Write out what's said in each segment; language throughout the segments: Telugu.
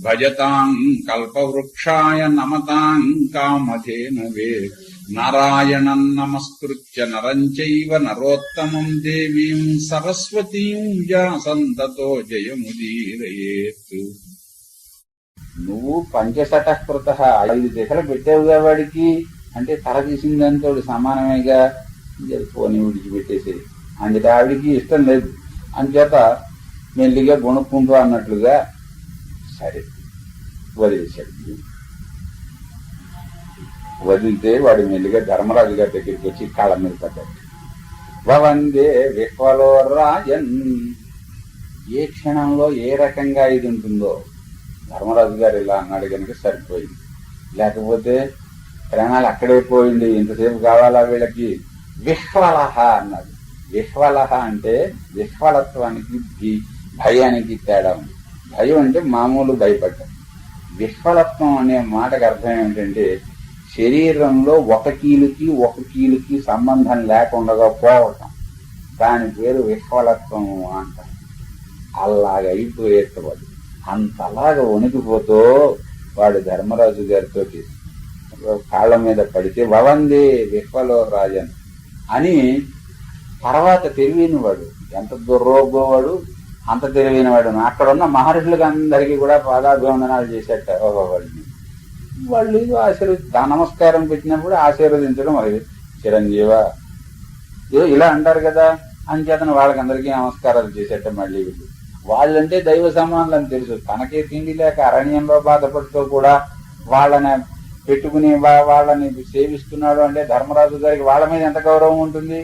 భజతాం కల్పవృక్షాయ నమతాం కామధేనవే. నారాయణం నమస్కృత్య నరం చైవ నరోత్తమం దేవీం సరస్వతీం వ్యాసంతతో జయముదీరయేత్. నువ్వు పంచశటకృత ఐదు దశలు పెట్టావుగా వాడికి అంటే తల తీసిందంతో సమానమేగా? పోనీ విడిచిపెట్టేసేది అందుకే ఆవిడికి ఇష్టం లేదు. అంచేత మెల్లిగా గుణుక్కుంటూ అన్నట్లుగా సరే. వదిలేశాడు వదిలితే వాడు మెల్లిగా ధర్మరాజు గారి దగ్గరికి వచ్చి కాళ్ళ మీద పడ్డాడు. భవందే విహ్వలో రాజన్ ఏ క్షణంలో ఏ రకంగా ఇది ఉంటుందో ధర్మరాజు గారు ఇలా అన్నాడు కనుక సరిపోయింది. లేకపోతే ప్రాణాలు అక్కడే పోయింది. ఇంతసేపు కావాలా వీళ్ళకి? విహ్వలహ అన్నాడు. విహ్వలహ అంటే విహ్వలత్వానికి భయానికి తేడా ఉంది. భయం అంటే మామూలు భయపడ్డం. విహ్వలత్వం అనే మాటకు అర్థం ఏమిటంటే శరీరంలో ఒక కీలుకి ఒక కీలుకి సంబంధం లేకుండా పోవటం దాని పేరు విహ్వలత్వం అంటారు అలాగ అయిపోయేటవాడు అంతలాగా వణికిపోతూ వాడు ధర్మరాజు గారితో కాళ్ళ మీద పడితే భవంది విహ్వలో రాజన్ అని తర్వాత తెలియని వాడు ఎంత దుర్రోగోవాడు అంత తెలివైన వాడు అక్కడ ఉన్న మహర్షులకు అందరికీ కూడా పాదాభివందనాలు చేసేట ఓహో వాళ్ళని వాళ్ళు ఆశీర్వది దా నమస్కారం పెట్టినప్పుడు ఆశీర్వదించడం అది చిరంజీవ ఏదో ఇలా అంటారు కదా అంచేతను వాళ్ళకందరికీ నమస్కారాలు చేసేట మళ్ళీ వీళ్ళు వాళ్ళంటే దైవ సమానులు అని తెలుసు తనకే తిండి లేక అరణ్యంలో బాధపడుతూ కూడా వాళ్ళని పెట్టుకుని వా- వాళ్ళని సేవిస్తున్నాడు అంటే ధర్మరాజు గారికి వాళ్ళ మీద ఎంత గౌరవం ఉంటుంది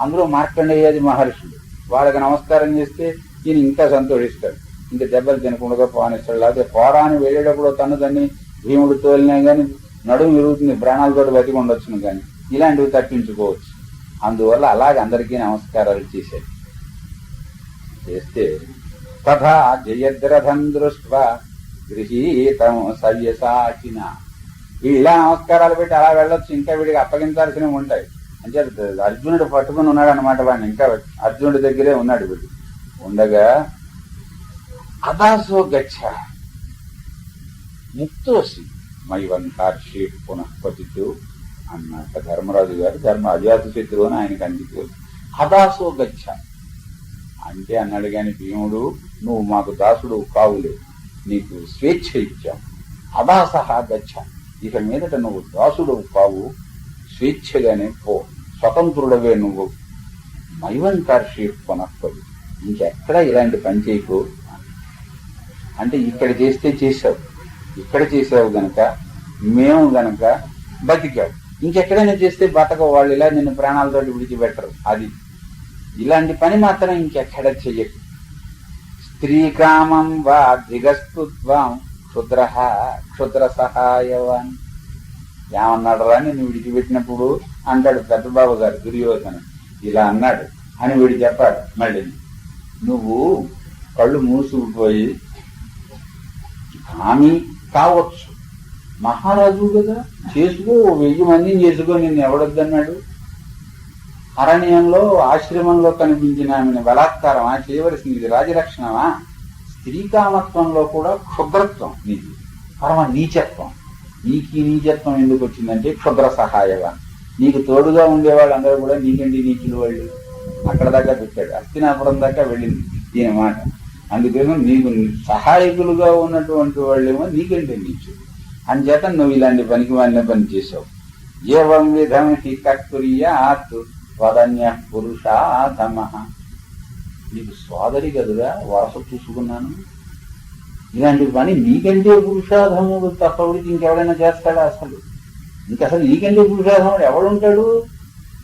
అందులో మార్కండేయాది మహర్షులు వాళ్ళకి నమస్కారం చేస్తే ఈయన ఇంకా సంతోషిస్తాడు. ఇంకా దెబ్బలు తినకుండా పానిస్తాడు. లేకపోతే పోరాని వెళ్ళేటప్పుడు తను దాన్ని భీముడు తోలినా కానీ నడుము విరుగుతుంది ప్రాణాలతో బతికి ఉండొచ్చును కానీ ఇలాంటివి తప్పించుకోవచ్చు. అందువల్ల అలాగే అందరికీ నమస్కారాలు చేశాడు చేస్తే తథా జయద్రథం దృష్ట్వా గృహీతం సవ్యసాచిన. ఇలా నమస్కారాలు పెట్టి అలా వెళ్ళొచ్చు ఇంకా వీడికి అప్పగించాల్సినవి ఉంటాయి. అంటే అర్జునుడు పట్టుకుని ఉన్నాడు అనమాట వాడిని ఇంకా అర్జునుడి దగ్గరే ఉన్నాడు వీడు. ఉండగా అదాసో గచ్చ ముక్తోసి మైవంతార్షి పునఃపతితు అన్నట్ట ధర్మరాజు గారు ధర్మ అజాత శత్రువు అని ఆయనకు అందుకు అదాసో గచ్చ అంటే అన్నాడు కాని భీముడు నువ్వు మాకు దాసుడు కావులే నీకు స్వేచ్ఛ ఇచ్చాం. అదాసహ గచ్చ. ఇక మీదట నువ్వు దాసుడు కావు స్వేచ్ఛగానే పో. స్వతంత్రుడవే నువ్వు. మైవంతార్షి పునఃపతి ఇంకెక్కడ ఇలాంటి పని చేయకు. అంటే ఇక్కడ చేస్తే చేసావు ఇక్కడ చేసావు గనక మేము గనక బతికావు ఇంకెక్కడైనా చేస్తే బతక వాళ్ళు ఇలా నిన్ను ప్రాణాలతో విడిచిపెట్టరు. అది ఇలాంటి పని మాత్రం ఇంకెక్కడ చెయ్యకు. స్త్రీ కామం వా దిగస్తుత్వం క్షుద్ర క్షుద్ర సహాయవాన్ ఏమన్నాడు రా నేను విడిచిపెట్టినప్పుడు? అంటాడు పెద్దబాబు గారు దుర్యోధన. ఇలా అన్నాడు అని వీడు చెప్పాడు మళ్ళీ. నువ్వు కళ్ళు మూసుకుపోయి హామీ కావచ్చు. మహారాజు కదా చేసుకో వెయ్యి మందిని చేసుకో నిన్ను ఎవడొద్దన్నాడు? అరణ్యంలో ఆశ్రమంలో కనిపించిన ఆమెను బలాత్కారమా చేయవలసింది రాజరక్షణమా? స్త్రీ కామత్వంలో కూడా క్షుద్రత్వం నీది. పరమ నీచత్వం. నీకు నీచత్వం ఎందుకు వచ్చిందంటే క్షుద్ర సహాయగా నీకు తోడుగా ఉండేవాళ్ళందరూ కూడా నీకండి నీచులు వాళ్ళు. అక్కడ దాకా పెట్టాడు అస్తినాపురం దాకా వెళ్ళింది దీని మాట. అందుకేమో నీకు సహాయకులుగా ఉన్నటువంటి వాళ్ళేమో నీకంటే నీచు అంచేత నువ్వు ఇలాంటి పనికి వాళ్ళ పని చేసావు ఏవం విధం హి కక్కుర్యాత్ వదన్య పురుషాధమ నీకు సోదరి కదుగా వరస చూసుకున్నాను. ఇలాంటి పని నీకంటే పురుషాధముడు తప్పటికి ఇంకెవడైనా చేస్తాడా అసలు? ఇంక అసలు నీకంటే పురుషాధముడు ఎవడుంటాడు?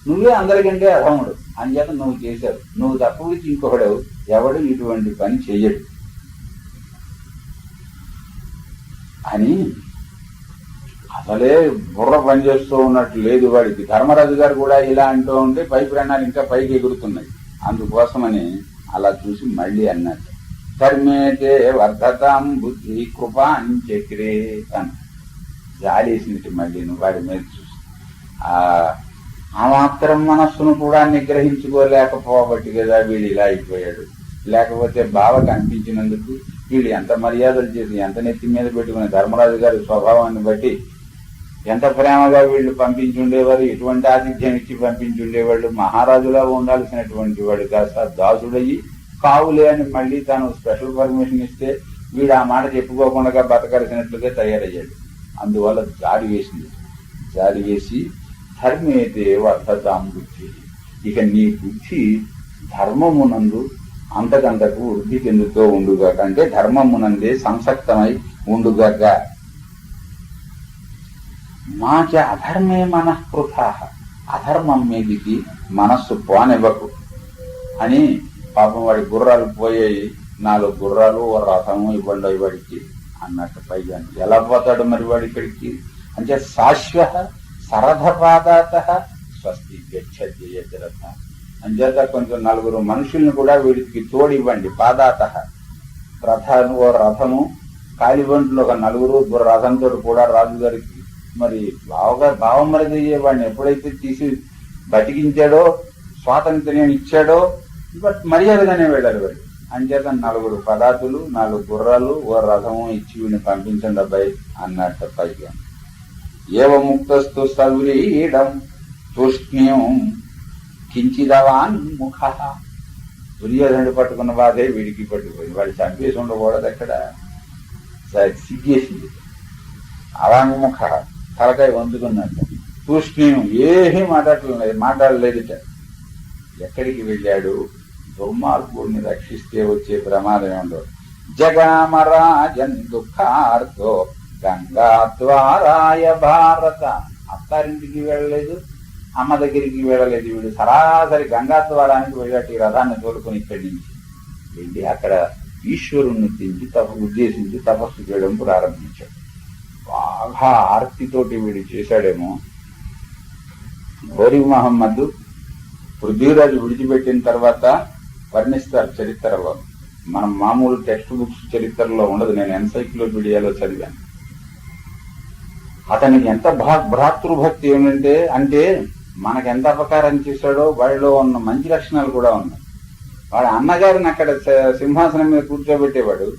నువ్వే అందరికంటే అధముడు. అంచేత నువ్వు చేశావు. నువ్వు తప్పటికి ఇంకొకడు ఎవడు ఇటువంటి పని చేయడు. అని అసలే బుర్ర పనిచేస్తూ ఉన్నట్టు లేదు వాడికి. ధర్మరాజు గారు కూడా ఇలా అంటూ ఉంటే పై ప్రాణాలు ఇంకా పైకి ఎగురుతున్నాయి. అందుకోసమని అలా చూసి మళ్ళీ అన్నట్టు ధర్మేతే వర్ధతాం బుద్ధి కృపాంచక్రే అని జాలేసినట్టు మళ్ళీ నువ్వు వాడి మీద చూసి. ఆ ఆ మాత్రం మనస్సును కూడా నిగ్రహించుకోలేకపోబట్టి కదా వీడు ఇలా అయిపోయాడు. లేకపోతే బావ కనిపించినందుకు వీడు ఎంత మర్యాదలు చేసి ఎంత నెత్తి మీద పెట్టుకుని ధర్మరాజు గారి స్వభావాన్ని బట్టి ఎంత ప్రేమగా వీళ్ళు పంపించి ఉండేవారు ఎటువంటి ఆతిథ్యం ఇచ్చి పంపించి ఉండేవాళ్ళు మహారాజులా ఉండాల్సినటువంటి వాడు కాస్త దాసుడయ్యి కావులే అని మళ్ళీ తాను స్పెషల్ పర్మిషన్ ఇస్తే వీడు ఆ మాట చెప్పుకోకుండా బతకాల్సినట్లుగా తయారయ్యాడు. అందువల్ల జాడి వేసింది. జాడి వేసి ధర్మేతే వర్ధతాం బుద్ధి. ఇక నీ బుద్ధి ధర్మమునందు అంతకంతకు వృద్ధి చెందుతూ ఉండుగాక అంటే ధర్మమునందే సంసక్తమై ఉండుగాక. మాచ అధర్మే మనఃపృథ అధర్మం మీదికి మనస్సు పోనివ్వకు. అని పాపం వాడి గుర్రాలు పోయాయి నాలుగు గుర్రాలు ఓ రథము ఇవ్వండి వాడికి అన్నట్టు పైగా. ఎలా పోతాడు మరి వాడి ఇక్కడికి? అంటే శాశ్వత సరథపాదాత స్వస్తి గచ్చరథ అంచేత కొంచెం నలుగురు మనుషుల్ని కూడా వీడికి తోడివ్వండి. పాదాత. రథము ఓ రథము కాలిబంట్లు ఒక నలుగురు రథంతో కూడా రాజుగారికి మరి బావగా భావం మరిది వాడిని ఎప్పుడైతే తీసి బతికించాడో స్వాతంత్ర్యం ఇచ్చాడో బట్ మర్యాదగానే వెళ్ళాలి వాడు అంచేత నలుగురు పదార్థులు నాలుగు గుర్రాలు ఓ రథము ఇచ్చి వీడిని పంపించండి అబ్బాయి అన్నట్టు పైగా ఏముక్తస్తు సవ్రీడం తూష్ణ్యం కించిదవాన్ ముఖ. దుర్యోధనుడు పట్టుకున్న బాధే వీడికి పట్టుకుపోయింది. వాడు చంపేసి ఉండకూడదు అక్కడ. సిగ్గేసింది. అవాంగ్ముఖ తలకాయ వందుకున్నట్టు. తూష్ణీయం ఏమీ మాట్లాడలేదు మాట్లాడలేదుట ఎక్కడికి వెళ్ళాడు? దుర్మార్గుడిని రక్షిస్తే వచ్చే ప్రమాదం ఉండదు జగామరాజన్ దుఃఖార్థో గంగా ద్వారాయ భారత. అత్తారింటికి వెళ్ళలేదు అమ్మ దగ్గరికి వెళ్ళలేదు వీడు. సరాసరి గంగా ద్వారానికి వెళ్ళాడు ఈ రథాన్ని తోలుకొని ఇక్కడి నుంచి వెళ్ళి అక్కడ ఈశ్వరుణ్ణి తించి తప ఉద్దేశించి తపస్సు చేయడం ప్రారంభించాడు. బాగా ఆర్తితోటి వీడు చేశాడేమో. గౌరీ మహమ్మద్ పృథ్వీరాజు విడిచిపెట్టిన తర్వాత వర్ణిస్తారు చరిత్రలో. మనం మామూలు టెక్స్ట్ బుక్స్ చరిత్రలో ఉండదు నేను ఎన్సైక్లోపీడియాలో చదివాను. అతనికి ఎంత భా భ్రాతృభక్తి ఏమిటంటే అంటే మనకు ఎంత అపకారం చేశాడో వాడిలో ఉన్న మంచి లక్షణాలు కూడా ఉన్నాయి. వాడు అన్నగారిని అక్కడ సింహాసనం మీద కూర్చోబెట్టేవాడు.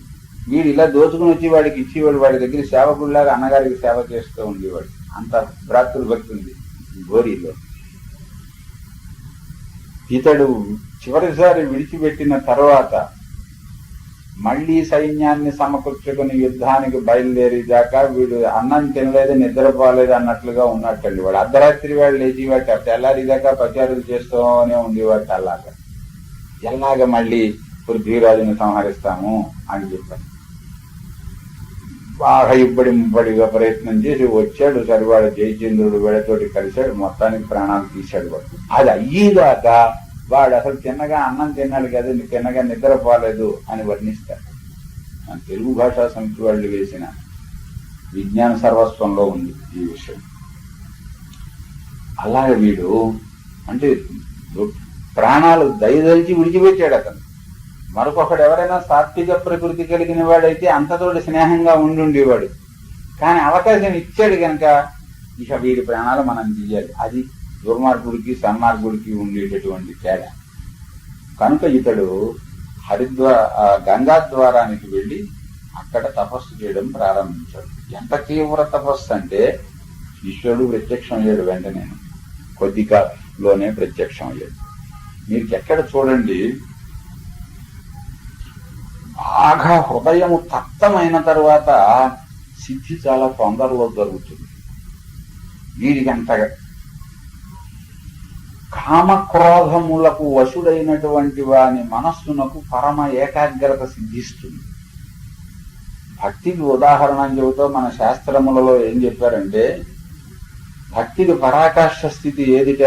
వీడు ఇలా దోచుకుని వచ్చి వాడికి ఇచ్చేవాడు వాడి దగ్గర సేవకుడిలాగా అన్నగారికి సేవ చేస్తూ ఉండేవాడు. అంత భ్రాతృభక్తి ఉంది గోరీలో. ఇతడు చివరిసారి విడిచిపెట్టిన తర్వాత మళ్ళీ సైన్యాన్ని సమకూర్చుకుని యుద్ధానికి బయలుదేరేదాకా వీడు అన్నం తినలేదు నిద్రపోలేదు అన్నట్లుగా ఉన్నట్టండి. వాడు అర్ధరాత్రి వాడు లేచివాట తెల్లారిదాకా ప్రచారం చేస్తూనే ఉండేవాట అలాగా ఎలాగ మళ్ళీ పృథ్వీరాజుని సంహరిస్తాము అని చెప్పారు బాగా ఇబ్బడి ముబ్బడిగా ప్రయత్నం చేసి వచ్చాడు సరివాడు జయచంద్రుడు వీళ్ళతోటి కలిశాడు మొత్తానికి ప్రాణాలు తీశాడు వాడు. అది అయ్యేదాకా వాడు అసలు తిన్నగా అన్నం తిన్నాడు కదా తిన్నగా నిద్రపోలేదు అని వర్ణిస్తాడు మన తెలుగు భాషా సమితి వాళ్ళు వేసిన విజ్ఞాన సర్వస్వంలో ఉంది ఈ విషయం. అలాగే వీడు అంటే ప్రాణాలు దయదలిచి విడిచిపెట్టాడు అతను. మరొకడు ఎవరైనా సాత్విక ప్రకృతి కలిగిన వాడైతే అంతతోటి స్నేహంగా ఉండి ఉండేవాడు కానీ అవకాశం ఇచ్చాడు కనుక ఇక వీడి ప్రాణాలు మనం తీయాలి. అది దుర్మార్గుడికి సన్మార్గుడికి ఉండేటటువంటి తేడా. కనుక ఇతడు హరిద్వార గంగా ద్వారానికి వెళ్ళి అక్కడ తపస్సు చేయడం ప్రారంభించాడు. ఎంత తీవ్ర తపస్సు అంటే శిష్యుడు ప్రత్యక్షం అయ్యాడు వెంటనే. కొద్దిగాలోనే ప్రత్యక్షం అయ్యాడు. మీరు ఎక్కడ చూడండి బాగా హృదయము తప్తమైన తర్వాత సిద్ధి చాలా తొందరలో జరుగుతుంది. వీరికి అంతగా కామక్రోధములకు వశుడైనటువంటి వాని మనస్సునకు పరమ ఏకాగ్రత సిద్ధిస్తుంది. భక్తికి ఉదాహరణ అని చెబుతూ మన శాస్త్రములలో ఏం చెప్పారంటే భక్తికి పరాకాష్ఠ స్థితి ఏదిట?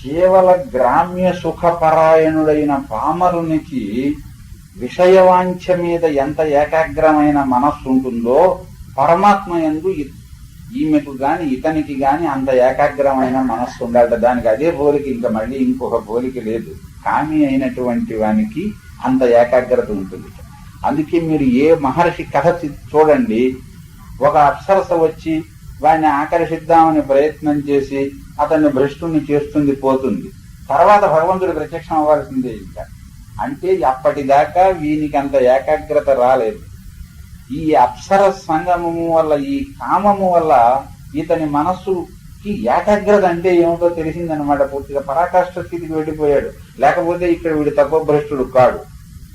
కేవల గ్రామ్య సుఖపరాయణుడైన పామరునికి విషయవాంఛ మీద ఎంత ఏకాగ్రమైన మనస్సు ఉంటుందో పరమాత్మ ఎందు ఈమెకు గాని ఇతనికి గాని అంత ఏకాగ్రమైన మనస్సు ఉండాలట. దానికి అదే పోలిక ఇంకా మళ్ళీ ఇంకొక పోలిక లేదు. కామి అయినటువంటి వానికి అంత ఏకాగ్రత ఉంటుంది. అందుకే మీరు ఏ మహర్షి కథ చూడండి. ఒక అప్సరస వచ్చి వాడిని ఆకర్షిద్దామని ప్రయత్నం చేసి అతన్ని భ్రష్టుని చేస్తుంది పోతుంది. తర్వాత భగవంతుడు ప్రత్యక్షం అవ్వాల్సిందే ఇంకా. అంటే అప్పటిదాకా వీనికి అంత ఏకాగ్రత రాలేదు. ఈ అప్సర సంగమము వల్ల ఈ కామము వల్ల ఇతని మనస్సుకి ఏకాగ్రత అంటే ఏమిటో తెలిసిందనమాట పూర్తిగా పరాకాష్ఠ స్థితికి వెళ్ళిపోయాడు. లేకపోతే ఇక్కడ వీడు తక్కువ భ్రష్టుడు కాడు.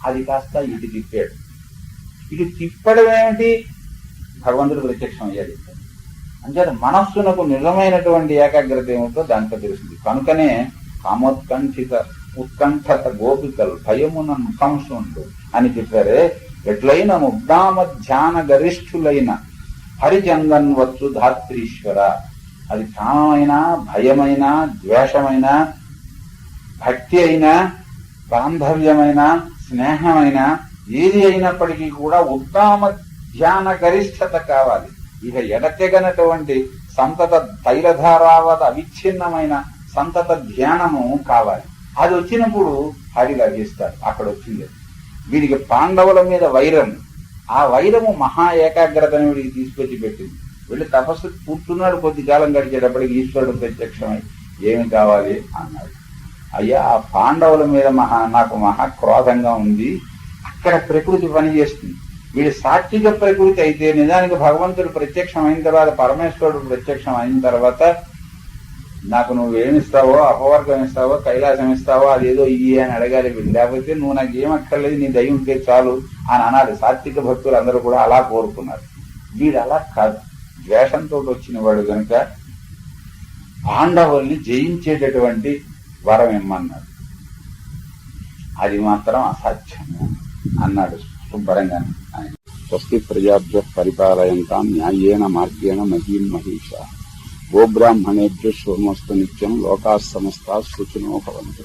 అది కాస్త ఇటు తిప్పాడు. ఇటు తిప్పడం ఏమిటి? భగవంతుడు ప్రత్యక్షం అయ్యాడు అంటే మనస్సునకు నిజమైనటువంటి ఏకాగ్రత ఏమిటో దాంట్లో తెలిసింది కనుకనే కామోత్కంఠిత ఉత్కంఠత గోపికలు భయమున ముఖంశుండు అని చెప్పారే. ఎట్లయిన ముగ్ధామ ధ్యాన గరిష్ఠులైన హరిచందన్ వచ్చు ధాత్రీశ్వర అది కామమైన భయమైన ద్వేషమైన భక్తి అయినా బాంధవ్యమైన స్నేహమైన ఏది అయినప్పటికీ కూడా ఉత్తమ ధ్యాన గరిష్టత కావాలి. ఇక ఎడతెగనటువంటి సంతత తైలధారావత అవిచ్ఛిన్నమైన సంతత ధ్యానము కావాలి. అది వచ్చినప్పుడు హరి లభిస్తాడు. అక్కడ వచ్చింది వీడికి పాండవుల మీద వైరం. ఆ వైరము మహా ఏకాగ్రతని వీడికి తీసుకొచ్చి పెట్టింది. వీళ్ళు తపస్సు కూర్చున్నాడు కొద్ది కాలం గడిచేటప్పటికి ఈశ్వరుడు ప్రత్యక్షమై. ఏమి కావాలి? అన్నాడు. అయ్యా ఆ పాండవుల మీద మహా నాకు మహా క్రోధంగా ఉంది. అక్కడ ప్రకృతి పనిచేస్తుంది. వీడి సాత్విక ప్రకృతి అయితే నిజానికి భగవంతుడు ప్రత్యక్షం అయిన తర్వాత పరమేశ్వరుడు ప్రత్యక్షం అయిన తర్వాత నాకు నువ్వేమిస్తావో అపవర్గం ఇస్తావో కైలాసం ఇస్తావో అదేదో ఇది అని అడగాలి వీడు లేకపోతే నువ్వు నాకు ఏం అక్కర్లేదు నీ దయ ఉంటే చాలు అని అనాలి. సాత్విక భక్తులు అందరూ కూడా అలా కోరుకున్నారు. వీడు అలా కాదు. ద్వేషంతో వచ్చిన వాడు కనుక పాండవుల్ని జయించేటటువంటి వరం ఇమ్మన్నాడు. అది మాత్రం అసాధ్యము అన్నాడు శుభ్రంగా ఆయన. స్వస్తి ప్రజాభ్య పరిపాలయంతా న్యాయేన మార్గేణ మహీం మహీష. గోబ్రాహ్మణేభ్య సోమస్తు నిత్యం లోకా సమస్త సుఖినో భవంతు.